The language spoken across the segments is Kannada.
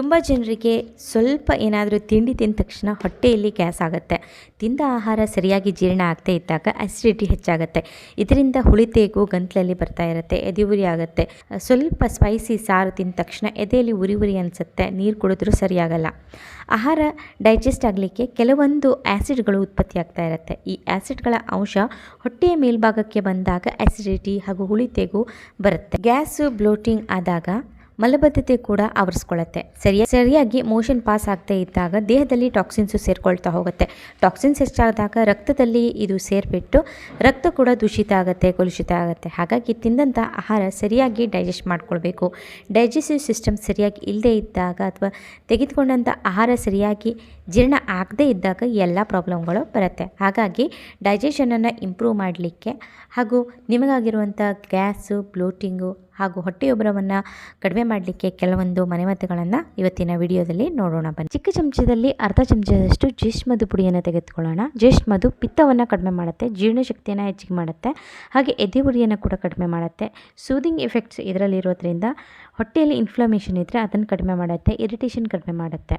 ತುಂಬ ಜನರಿಗೆ ಸ್ವಲ್ಪ ಏನಾದರೂ ತಿಂಡಿ ತಿಂದ ತಕ್ಷಣ ಹೊಟ್ಟೆಯಲ್ಲಿ ಗ್ಯಾಸ್ ಆಗುತ್ತೆ. ತಿಂದ ಆಹಾರ ಸರಿಯಾಗಿ ಜೀರ್ಣ ಆಗ್ತಾ ಇದ್ದಾಗ ಅಸಿಡಿಟಿ ಹೆಚ್ಚಾಗುತ್ತೆ. ಇದರಿಂದ ಹುಳಿತೇಗು ಗಂತಲಲ್ಲಿ ಬರ್ತಾ ಇರುತ್ತೆ, ಎದೆ ಉರಿ ಆಗುತ್ತೆ. ಸ್ವಲ್ಪ ಸ್ಪೈಸಿ ಸಾರು ತಿಂದ ತಕ್ಷಣ ಎದೆಯಲ್ಲಿ ಉರಿ ಉರಿ ಅನಿಸುತ್ತೆ, ನೀರು ಕುಡಿದ್ರೂ ಸರಿಯಾಗಲ್ಲ. ಆಹಾರ ಡೈಜೆಸ್ಟ್ ಆಗಲಿಕ್ಕೆ ಕೆಲವೊಂದು ಆ್ಯಸಿಡ್ಗಳು ಉತ್ಪತ್ತಿ ಆಗ್ತಾ ಇರುತ್ತೆ. ಈ ಆ್ಯಸಿಡ್ಗಳ ಅಂಶ ಹೊಟ್ಟೆಯ ಮೇಲ್ಭಾಗಕ್ಕೆ ಬಂದಾಗ ಆ್ಯಸಿಡಿಟಿ ಹಾಗೂ ಹುಳಿತೆಗೂ ಬರುತ್ತೆ. ಗ್ಯಾಸು ಬ್ಲೋಟಿಂಗ್ ಆದಾಗ ಮಲಬದ್ಧತೆ ಕೂಡ ಆವರಿಸ್ಕೊಳ್ಳುತ್ತೆ. ಸರಿಯ, ಸರಿಯಾಗಿ ಮೋಷನ್ ಪಾಸ್ ಆಗದೆ ಇದ್ದಾಗ ದೇಹದಲ್ಲಿ ಟಾಕ್ಸಿನ್ಸು ಸೇರ್ಕೊಳ್ತಾ ಹೋಗುತ್ತೆ. ಟಾಕ್ಸಿನ್ಸ್ ಹೆಚ್ಚಾದಾಗ ರಕ್ತದಲ್ಲಿ ಇದು ಸೇರಿಬಿಟ್ಟು ರಕ್ತ ಕೂಡ ದೂಷಿತ ಆಗುತ್ತೆ, ಕಲುಷಿತ ಆಗುತ್ತೆ. ಹಾಗಾಗಿ ತಿಂದಂಥ ಆಹಾರ ಸರಿಯಾಗಿ ಡೈಜೆಸ್ಟ್ ಮಾಡ್ಕೊಳ್ಬೇಕು. ಡೈಜೆಸ್ಟಿವ್ ಸಿಸ್ಟಮ್ ಸರಿಯಾಗಿ ಇಲ್ಲದೇ ಇದ್ದಾಗ ಅಥವಾ ತೆಗೆದುಕೊಂಡಂಥ ಆಹಾರ ಸರಿಯಾಗಿ ಜೀರ್ಣ ಆಗದೇ ಇದ್ದಾಗ ಎಲ್ಲ ಪ್ರಾಬ್ಲಮ್ಗಳು ಬರುತ್ತೆ. ಹಾಗಾಗಿ ಡೈಜೆಷನನ್ನು ಇಂಪ್ರೂವ್ ಮಾಡಲಿಕ್ಕೆ ಹಾಗೂ ನಿಮಗಾಗಿರುವಂಥ ಗ್ಯಾಸು ಬ್ಲೋಟಿಂಗು ಹಾಗೂ ಹೊಟ್ಟೆಯೊಬ್ಬರವನ್ನು ಕಡಿಮೆ ಮಾಡಲಿಕ್ಕೆ ಕೆಲವೊಂದು ಮನೆಮದ್ದುಗಳನ್ನು ಇವತ್ತಿನ ವಿಡಿಯೋದಲ್ಲಿ ನೋಡೋಣ ಬನ್ನಿ. ಚಿಕ್ಕ ಚಮಚದಲ್ಲಿ ಅರ್ಧ ಚಮಚದಷ್ಟು ಜೇಷ್ಮದು ಪುಡಿಯನ್ನು ತೆಗೆದುಕೊಳ್ಳೋಣ. ಮಧು ಪಿತ್ತವನ್ನು ಕಡಿಮೆ ಮಾಡುತ್ತೆ, ಜೀರ್ಣಶಕ್ತಿಯನ್ನು ಹೆಚ್ಚಿಗೆ ಮಾಡುತ್ತೆ, ಹಾಗೆ ಎದೆ ಉರಿಯನ್ನು ಕೂಡ ಕಡಿಮೆ ಮಾಡುತ್ತೆ. ಸೂದಿಂಗ್ ಎಫೆಕ್ಟ್ಸ್ ಇದರಲ್ಲಿರೋದ್ರಿಂದ ಹೊಟ್ಟೆಯಲ್ಲಿ ಇನ್ಫ್ಲಮೇಷನ್ ಇದ್ದರೆ ಅದನ್ನು ಕಡಿಮೆ ಮಾಡುತ್ತೆ ಇರಿಟೇಷನ್ ಕಡಿಮೆ ಮಾಡುತ್ತೆ.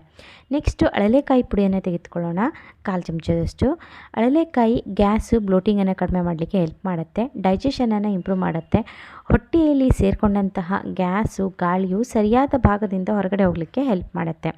ನೆಕ್ಸ್ಟು ಅಳಲೆಕಾಯಿ ಪುಡಿಯನ್ನು ತೆಗೆದುಕೊಳ್ಳೋಣ. ಕಾಲು ಚಮಚದಷ್ಟು. ಅಳಲೆಕಾಯಿ ಗ್ಯಾಸು ಬ್ಲೋಟಿಂಗನ್ನು ಕಡಿಮೆ ಮಾಡಲಿಕ್ಕೆ ಹೆಲ್ಪ್ ಮಾಡುತ್ತೆ ಡೈಜೆಷನನ್ನು ಇಂಪ್ರೂವ್ ಮಾಡುತ್ತೆ. ಹೊಟ್ಟೆಯಲ್ಲಿ ಸೇರಿಕೊಂಡಂತಹ ಗ್ಯಾಸು, ಗಾಳಿಯು ಸರಿಯಾದ ಭಾಗದಿಂದ ಹೊರಗಡೆ ಹೋಗಲಿಕ್ಕೆ ಹೆಲ್ಪ್ ಮಾಡುತ್ತೆ.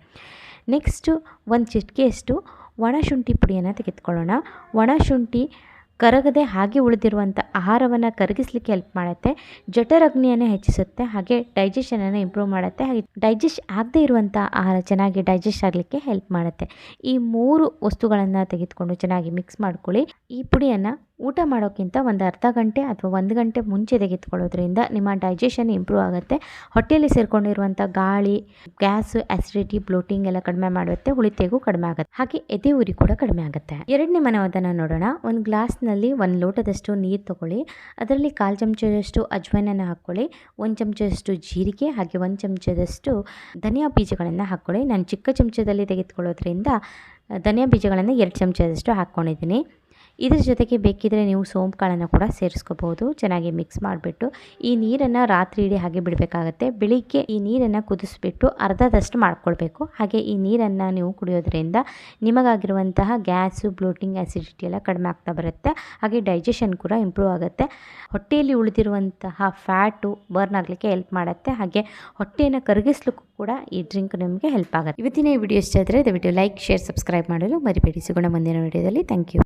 ನೆಕ್ಸ್ಟು ಒಂದು ಚಿಟಿಕೆಯಷ್ಟು ಒಣ ಶುಂಠಿ ಪುಡಿಯನ್ನು ತೆಗೆದುಕೊಳ್ಳೋಣ. ಒಣ ಶುಂಠಿ ಕರಗದೆ ಹಾಗೆ ಉಳಿದಿರುವಂಥ ಆಹಾರವನ್ನು ಕರಗಿಸಲಿಕ್ಕೆ ಹೆಲ್ಪ್ ಮಾಡುತ್ತೆ. ಜಠರಗ್ನಿಯನ್ನು ಹೆಚ್ಚಿಸುತ್ತೆ, ಹಾಗೆ ಡೈಜೆಷನನ್ನು ಇಂಪ್ರೂವ್ ಮಾಡುತ್ತೆ. ಹಾಗೆ ಡೈಜೆಸ್ಟ್ ಆಗದೇ ಇರುವಂಥ ಆಹಾರ ಚೆನ್ನಾಗಿ ಡೈಜೆಸ್ಟ್ ಆಗಲಿಕ್ಕೆ ಹೆಲ್ಪ್ ಮಾಡುತ್ತೆ. ಈ ಮೂರು ವಸ್ತುಗಳನ್ನು ತೆಗೆದುಕೊಂಡು ಚೆನ್ನಾಗಿ ಮಿಕ್ಸ್ ಮಾಡ್ಕೊಳ್ಳಿ. ಈ ಪುಡಿಯನ್ನು ಊಟ ಮಾಡೋಕ್ಕಿಂತ ಒಂದು ಅರ್ಧ ಗಂಟೆ ಅಥವಾ ಒಂದು ಗಂಟೆ ಮುಂಚೆ ತೆಗೆದುಕೊಳ್ಳೋದ್ರಿಂದ ನಿಮ್ಮ ಡೈಜೆಷನ್ ಇಂಪ್ರೂವ್ ಆಗುತ್ತೆ. ಹೊಟ್ಟೆಯಲ್ಲಿ ಸೇರಿಕೊಂಡಿರುವಂಥ ಗಾಳಿ ಗ್ಯಾಸ್ ಆಸಿಡಿಟಿ ಬ್ಲೋಟಿಂಗ್ ಎಲ್ಲ ಕಡಿಮೆ ಮಾಡುತ್ತೆ ಉಳಿತೆಗೂ ಕಡಿಮೆ ಆಗುತ್ತೆ. ಹಾಗೆ ಎದೆ ಉರಿ ಕೂಡ ಕಡಿಮೆ ಆಗುತ್ತೆ. ಎರಡನೇ ಮನವದನ್ನು ನೋಡೋಣ. ಒಂದು ಗ್ಲಾಸ್ನಲ್ಲಿ ಒಂದು ಲೋಟದಷ್ಟು ನೀರು ತಗೊಳ್ಳಿ. ಅದರಲ್ಲಿ ಕಾಲು ಚಮಚದಷ್ಟು ಅಜ್ವೈನನ್ನು ಹಾಕ್ಕೊಳ್ಳಿ ಒಂದು ಚಮಚದಷ್ಟು ಜೀರಿಗೆ ಹಾಗೆ ಒಂದು ಚಮಚದಷ್ಟು ಧನಿಯಾ ಬೀಜಗಳನ್ನು ಹಾಕ್ಕೊಳ್ಳಿ ನಾನು ಚಿಕ್ಕ ಚಮಚದಲ್ಲಿ ತೆಗೆದುಕೊಳ್ಳೋದ್ರಿಂದ ಧನಿಯಾ ಬೀಜಗಳನ್ನು ಎರಡು ಚಮಚದಷ್ಟು ಹಾಕ್ಕೊಂಡಿದ್ದೀನಿ ಇದ್ರ ಜೊತೆಗೆ ಬೇಕಿದ್ರೆ ನೀವು ಸೋಂಪು ಕಾಳನ್ನು ಕೂಡ ಸೇರಿಸ್ಕೋಬಹುದು. ಚೆನ್ನಾಗಿ ಮಿಕ್ಸ್ ಮಾಡಿಬಿಟ್ಟು ಈ ನೀರನ್ನು ರಾತ್ರಿ ಇಡೀ ಹಾಗೆ ಬಿಡಬೇಕಾಗತ್ತೆ. ಬೆಳಿಗ್ಗೆ ಈ ನೀರನ್ನು ಕುದಿಸ್ಬಿಟ್ಟು ಅರ್ಧದಷ್ಟು ಮಾಡ್ಕೊಳ್ಬೇಕು. ಹಾಗೆ ಈ ನೀರನ್ನು ನೀವು ಕುಡಿಯೋದ್ರಿಂದ ನಿಮಗಾಗಿರುವಂತಹ ಗ್ಯಾಸು, ಬ್ಲೋಟಿಂಗ್ ಆ್ಯಸಿಡಿಟಿ ಎಲ್ಲ ಕಡಿಮೆ ಆಗ್ತಾ ಬರುತ್ತೆ. ಹಾಗೆ ಡೈಜೆಷನ್ ಕೂಡ ಇಂಪ್ರೂವ್ ಆಗುತ್ತೆ. ಹೊಟ್ಟೆಯಲ್ಲಿ ಉಳಿದಿರುವಂತಹ ಫ್ಯಾಟು ಬರ್ನ್ ಆಗಲಿಕ್ಕೆ ಹೆಲ್ಪ್ ಮಾಡುತ್ತೆ. ಹಾಗೆ ಹೊಟ್ಟೆಯನ್ನು ಕರಗಿಸ್ಲಿಕ್ಕೂ ಕೂಡ ಈ ಡ್ರಿಂಕ್ ನಿಮಗೆ ಹೆಲ್ಪ್ ಆಗುತ್ತೆ. ಇವತ್ತಿನ ಈ ವಿಡಿಯೋ ಇಷ್ಟ ಆದರೆ ದಯವಿಟ್ಟು ಲೈಕ್ ಶೇರ್ ಸಬ್ಸ್ಕ್ರೈಬ್ ಮಾಡಲು ಮರಿಬೇಡಿ. ಸಿಗೋಣ ಮುಂದಿನ ವಿಡಿಯೋದಲ್ಲಿ ಥ್ಯಾಂಕ್ ಯು